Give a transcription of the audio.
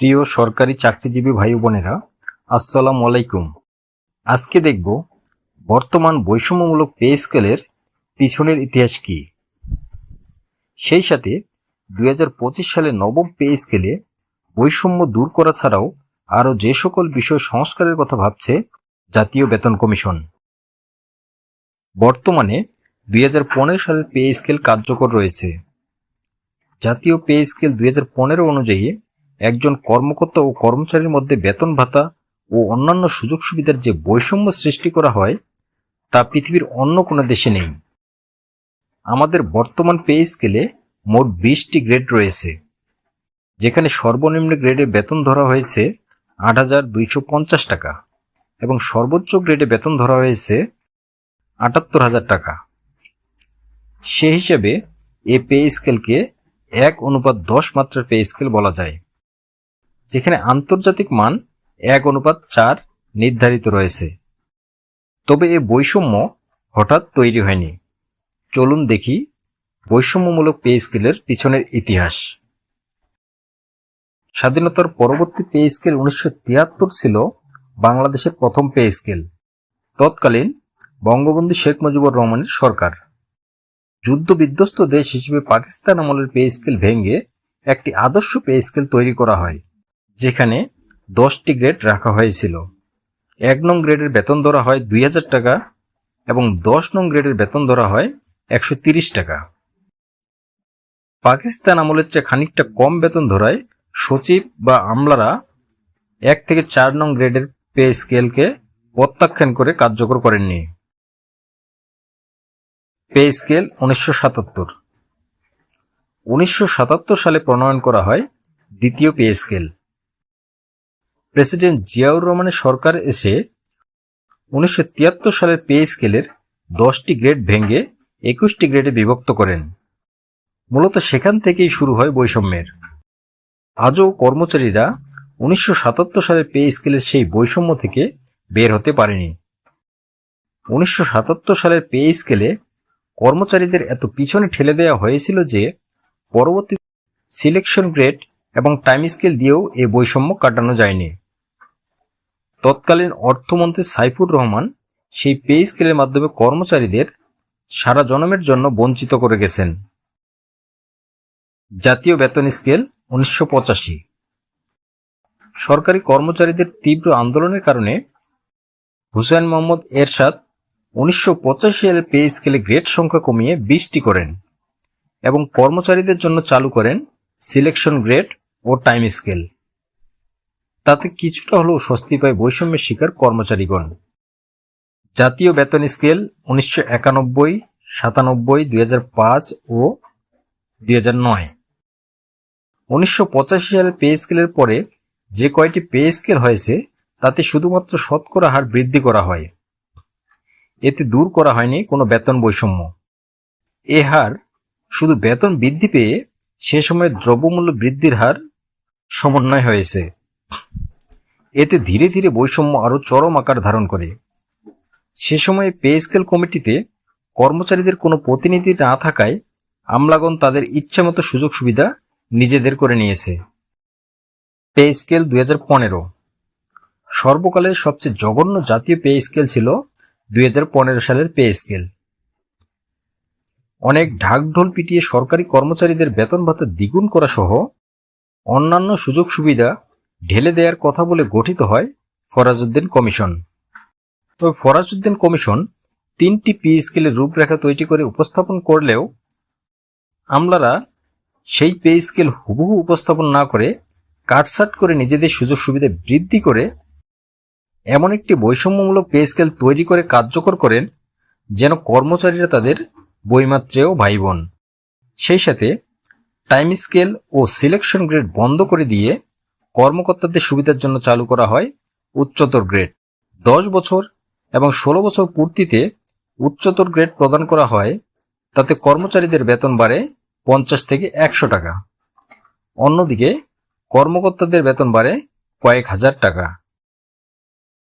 প্রিয় সরকারি চাকরিজীবী ভাই বোনেরা, আসসালামু আলাইকুম। আজকে দেখব বর্তমান বৈষম্যমূলক পে স্কেলের পিছনের ইতিহাস কি। সেই সাথে দুই সালের নবম পে স্কেলে বৈষম্য দূর করা ছাড়াও আরও যে সকল বিষয় সংস্কারের কথা ভাবছে জাতীয় বেতন কমিশন। বর্তমানে দুই হাজার পনেরো সালের পে স্কেল কার্যকর রয়েছে। জাতীয় পে স্কেল দুই হাজার পনেরো অনুযায়ী একজন কর্মকর্তা ও কর্মচারীর মধ্যে বেতন ভাতা ও অন্যান্য সুযোগ সুবিধার যে বৈষম্য সৃষ্টি করা হয়, তা পৃথিবীর অন্য কোনো দেশে নেই। আমাদের বর্তমান পে স্কেলে মোট বিশটি গ্রেড রয়েছে, যেখানে সর্বনিম্ন গ্রেডে বেতন ধরা হয়েছে আট হাজার দুইশো পঞ্চাশ টাকা এবং সর্বোচ্চ গ্রেডে বেতন ধরা হয়েছে আটাত্তর হাজার টাকা। সে হিসেবে এ পে স্কেলকে এক অনুপাত দশ মাত্রার পে স্কেল বলা যায়। যেখানে আন্তর্জাতিক মান এক অনুপাত চার নির্ধারিত রয়েছে। তবে এ বৈষম্য হঠাৎ তৈরি হয়নি। চলুন দেখি বৈষম্যমূলক পে স্কেলের পিছনের ইতিহাস। স্বাধীনতার পরবর্তী পে স্কেল উনিশশো তিয়াত্তর ছিল বাংলাদেশের প্রথম পে স্কেল। তৎকালীন বঙ্গবন্ধু শেখ মুজিবুর রহমানের সরকার। যুদ্ধ বিধ্বস্ত দেশ হিসেবে পাকিস্তান আমলের পে স্কেল ভেঙে একটি আদর্শ পে স্কেল তৈরি করা হয়। যেখানে দশটি গ্রেড রাখা হয়েছিল। এক নং গ্রেডের বেতন ধরা হয় দুই হাজার টাকা এবং দশ নং গ্রেডের বেতন ধরা হয় একশো তিরিশ টাকা। পাকিস্তান আমলের চেয়ে খানিকটা কম বেতন ধরায় সচিব বা আমলারা এক থেকে চার নং গ্রেডের পে স্কেলকে প্রত্যাখ্যান করে কার্যকর করেননি। পে স্কেল উনিশশো সাতাত্তর। উনিশশো সালে প্রণয়ন করা হয় দ্বিতীয় পে স্কেল। প্রেসিডেন্ট জিয়াউর রহমানের সরকার এসে উনিশশো তিয়াত্তর সালের পে স্কেলের দশটি গ্রেড ভেঙে একুশটি গ্রেডে বিভক্ত করেন। মূলত সেখান থেকেই শুরু হয় বৈষম্যের। আজও কর্মচারীরা উনিশশো সাতাত্তর সালের পে স্কেলের সেই বৈষম্য থেকে বের হতে পারেনি। উনিশশো সাতাত্তর সালের পে স্কেলে কর্মচারীদের এত পিছনে ঠেলে দেওয়া হয়েছিল যে পরবর্তী সিলেকশন গ্রেড এবং টাইম স্কেল দিয়েও এ বৈষম্য কাটানো যায়নি। তৎকালীন অর্থমন্ত্রী সাইফুর রহমান সেই পে স্কেলের মাধ্যমে কর্মচারীদের সারা জনমের জন্য বঞ্চিত করে গেছেন। জাতীয় বেতন স্কেল উনিশশো পঁচাশি। সরকারি কর্মচারীদের তীব্র আন্দোলনের কারণে হুসেন মোহাম্মদ এরশাদ উনিশশো পঁচাশি সালের পে স্কেলে গ্রেড সংখ্যা কমিয়ে বিশটি করেন এবং কর্মচারীদের জন্য চালু করেন সিলেকশন গ্রেড ও টাইম স্কেল। তাতে কিছুটা হলেও স্বস্তি পায় বৈষম্যের শিকার কর্মচারীগণ। জাতীয় বেতন স্কেল উনিশশো একানব্বই, সাতানব্বই, দুই ও দুই নয়। উনিশশো সালের পে স্কেলের পরে যে কয়টি পে স্কেল হয়েছে, তাতে শুধুমাত্র শতকরা হার বৃদ্ধি করা হয়। এতে দূর করা হয়নি কোনো বেতন বৈষম্য। এ হার, শুধু বেতন বৃদ্ধি পেয়ে সে সময় দ্রব্যমূল্য বৃদ্ধির হার সমন্বয় হয়েছে। এতে ধীরে ধীরে বৈষম্য আরও চরম আকার ধারণ করে। সে সময়ে পে স্কেল কমিটিতে কর্মচারীদের কোনো প্রতিনিধি না থাকায় আমলাগণ তাদের ইচ্ছামতো সুযোগ সুবিধা নিজেদের করে নিয়েছে। পে স্কেল দুই হাজার পনেরো। সর্বকালের সবচেয়ে জঘন্য জাতীয় পে স্কেল ছিল দুই হাজার পনেরো সালের পে স্কেল। অনেক ঢাকঢোল পিটিয়ে সরকারি কর্মচারীদের বেতন ভাতা দ্বিগুণ করা সহ অন্যান্য সুযোগ সুবিধা ঢেলে দেওয়ার কথা বলে গঠিত হয় ফরাজউদ্দিন কমিশন। তবে ফরাজউদ্দিন কমিশন তিনটি পি স্কেলের রূপরেখা তৈরি করে উপস্থাপন করলেও আমলারা সেই পে স্কেল হুবহু উপস্থাপন না করে কাটসাট করে নিজেদের সুযোগ সুবিধা বৃদ্ধি করে এমন একটি বৈষম্যমূলক পে স্কেল তৈরি করে কার্যকর করেন যেন কর্মচারীরা তাদের বইমাত্রেও ভাই বোন। সেই সাথে টাইম স্কেল ও সিলেকশন গ্রেড বন্ধ করে দিয়ে কর্মকর্তাদের সুবিধার জন্য চালু করা হয় উচ্চতর গ্রেড। দশ বছর এবং ষোলো বছর পূর্তিতে উচ্চতর গ্রেড প্রদান করা হয়, তাতে কর্মচারীদের বেতন বাড়ে পঞ্চাশ থেকে একশো টাকা। অন্যদিকে কর্মকর্তাদের বেতন বাড়ে কয়েক হাজার টাকা।